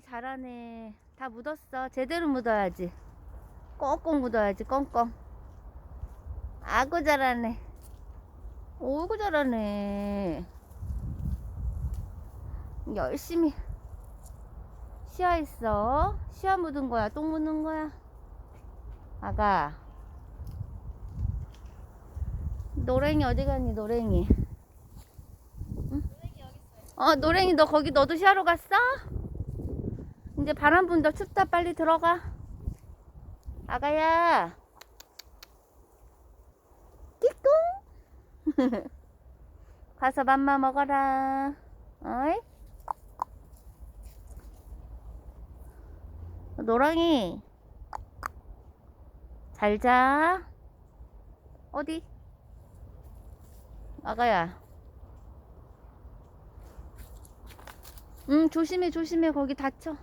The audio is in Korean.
잘하네. 다 묻었어. 제대로 묻어야지. 꽁꽁 묻어야지, 꽁꽁. 아구 잘하네. 오구 잘하네. 열심히 시야 있어. 시야 묻은 거야, 똥 묻는 거야. 아가. 노랭이 어디 갔니, 노랭이? 응? 어, 노랭이 너 거기 너도 시야로 갔어? 이제 바람 분다 춥다. 빨리 들어가. 아가야. 끼꿍. 가서 맘마 먹어라. 어이? 노랑이. 잘자. 어디? 아가야. 응 조심해 조심해. 거기 다쳐